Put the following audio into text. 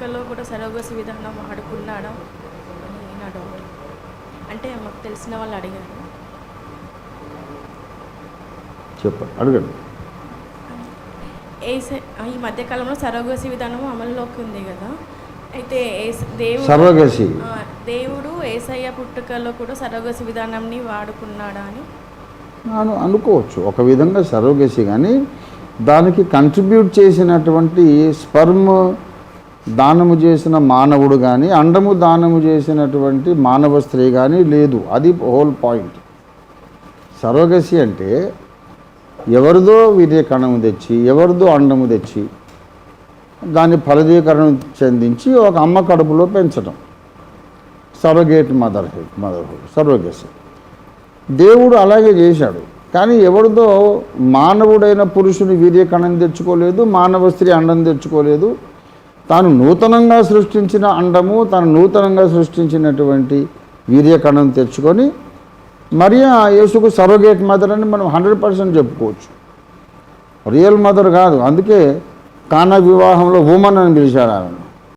కల్లో కూడా సరోగసి విధానం వాడుకున్నాడా అని నా డౌట్ అంటే మాకు తెలిసిన వాళ్ళు అడిగారు. చెప్పండి అడగండి. ఏసే ఈ మధ్యకాలంలో సరోగసి విధానం అమల్లోకి ఉంది కదా. అయితే దేవుడు దేవుడు ఏసయ్య పుట్టుకలో కూడా సరోగసి విధానంని వాడుకున్నాడా అను? అనుకోవచ్చు. ఒక విధంగా సరోగసి కానీ దానికి కంట్రిబ్యూట్ చేసినటువంటి స్పర్మ్ దానము చేసిన మానవుడు కానీ అండము దానము చేసినటువంటి మానవ స్త్రీ కానీ లేదు. అది హోల్ పాయింట్. సరోగసి అంటే ఎవరిదో వీర్యకణము తెచ్చి ఎవరిదో అండము తెచ్చి దాన్ని ఫలదీకరణం చెందించి ఒక అమ్మ కడుపులో పెంచడం సరోగేట్ మదర్హుడ్ మదర్హుడ్ సరోగసి దేవుడు అలాగే చేశాడు. కానీ ఎవరిదో మానవుడైన పురుషుని వీర్యకణం తెచ్చుకోలేదు మానవ స్త్రీ అండం తెచ్చుకోలేదు తాను నూతనంగా సృష్టించిన అండము తాను నూతనంగా సృష్టించినటువంటి వీర్యకణం తెచ్చుకొని మరియా యేసుకు సరోగేట్ మదర్ అని మనం హండ్రెడ్ పర్సెంట్ చెప్పుకోవచ్చు. రియల్ మదర్ కాదు అందుకే కానా వివాహంలో ఉమన్ అని పిలిచాడు ఆమెను.